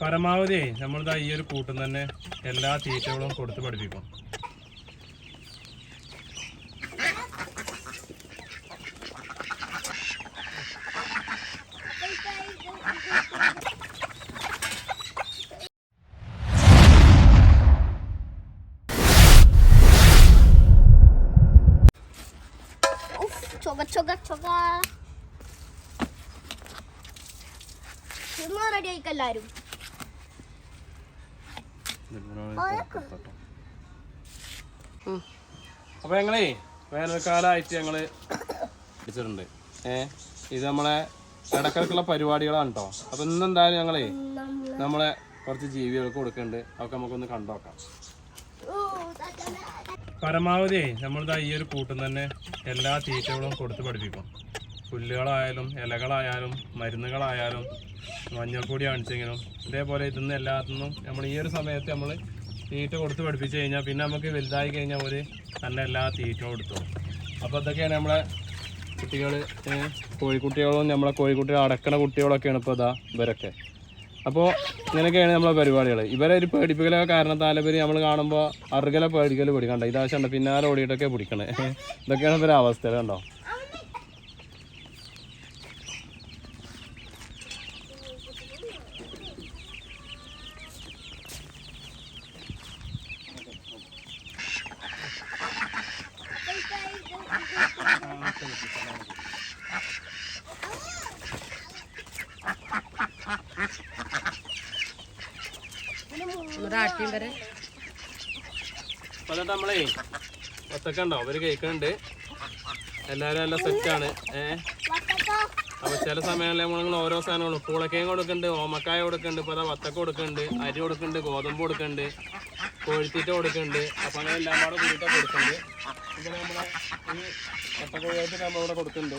പരമാവധി നമ്മളിതാ ഈ ഒരു കൂട്ടം തന്നെ എല്ലാ തീറ്റകളും കൊടുത്ത് പഠിപ്പിക്കും. ചൊക റെഡി ആയിക്കെല്ലാരും അപ്പൊ ഞങ്ങളേ വേനൽക്കാലമായിട്ട് ഞങ്ങൾ പിടിച്ചിട്ടുണ്ട് ഏ ഇത് നമ്മളെ ഇടക്കിടക്കുള്ള പരിപാടികളാണ് കേട്ടോ അപ്പൊ ഇന്നെന്തായാലും ഞങ്ങളേ നമ്മളെ കുറച്ച് ജീവികൾക്ക് കൊടുക്കുന്നുണ്ട് അതൊക്കെ നമുക്കൊന്ന് കണ്ടോക്കാം പരമാവധി നമ്മളിതാ ഈ ഒരു കൂട്ടം തന്നെ എല്ലാ തീറ്റകളും കൊടുത്ത് പഠിപ്പിക്കും. പുല്ലുകളായാലും ഇലകളായാലും മരുന്നുകളായാലും മഞ്ഞൾപ്പൊടി കാണിച്ചെങ്കിലും ഇതേപോലെ ഇതിന്ന് എല്ലാത്തിനും നമ്മൾ ഈ ഒരു സമയത്ത് നമ്മൾ തീറ്റ കൊടുത്ത് പഠിപ്പിച്ച് കഴിഞ്ഞാൽ പിന്നെ നമുക്ക് വലുതായി കഴിഞ്ഞാൽ ഒരു തന്നെ എല്ലാ തീറ്റ കൊടുത്തു. അപ്പോൾ ഇതൊക്കെയാണ് നമ്മളെ കുട്ടികൾ കോഴിക്കുട്ടികളും നമ്മളെ കോഴിക്കുട്ടികൾ അടക്കണ കുട്ടികളൊക്കെയാണ് ഇപ്പോൾ ഇതാ ഇവരൊക്കെ. അപ്പോൾ ഇങ്ങനെയൊക്കെയാണ് നമ്മളെ പരിപാടികൾ. ഇവരെ ഒരു പേടിപ്പിക്കലൊക്കെ കാരണത്താൽ ഇവർ നമ്മൾ കാണുമ്പോൾ അറുകല പേടിക്കൽ പിടിക്കണ്ട ഇതാവശ്യമുണ്ട് പിന്നാലെ ഓടിയിട്ടൊക്കെ പിടിക്കണേ. ഇതൊക്കെയാണ് ഇവരെ അവസ്ഥ കണ്ടോ? എന്നിട്ട് നമ്മളേ ഒത്തൊക്കെ ഉണ്ടോ അവർ കേൾക്കുന്നുണ്ട്. എല്ലാരും നല്ല സെറ്റാണ് ഏഹ് അപ്പൊ ചില സമയങ്ങളിൽ നമ്മൾ ഓരോ സാധനങ്ങളും പൂളക്കയും കൊടുക്കുന്നുണ്ട് ഓമക്കായ കൊടുക്കുന്നുണ്ട് ഇപ്പൊ വത്തക്ക കൊടുക്കുന്നുണ്ട് അരി കൊടുക്കുന്നുണ്ട് ഗോതമ്പ് കൊടുക്കുന്നുണ്ട് കോഴിത്തീറ്റ കൊടുക്കുന്നുണ്ട് അപ്പൊ അങ്ങനെ എല്ലാം പാടെ കൂട്ടാ കൊടുക്കുന്നുണ്ട് ഇങ്ങനെ നമ്മളെ ഈ വത്തക്കോഴിയായിട്ട് നമ്മൾ ഇവിടെ കൊടുക്കുന്നുണ്ട്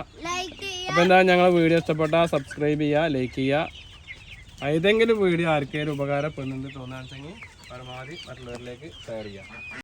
അപ്പോൾ എന്താ ഞങ്ങളെ വീഡിയോ ഇഷ്ടപ്പെട്ടാൽ സബ്സ്ക്രൈബ് ചെയ്യുക ലൈക്ക് ചെയ്യുക ഏതെങ്കിലും വീഡിയോ ആർക്കെങ്കിലും ഉപകാരപ്പെടുന്നുണ്ട് തോന്നുകയാണെന്നുണ്ടെങ്കിൽ പരമാവധി മറ്റുള്ളവരിലേക്ക് ഷെയർ ചെയ്യുക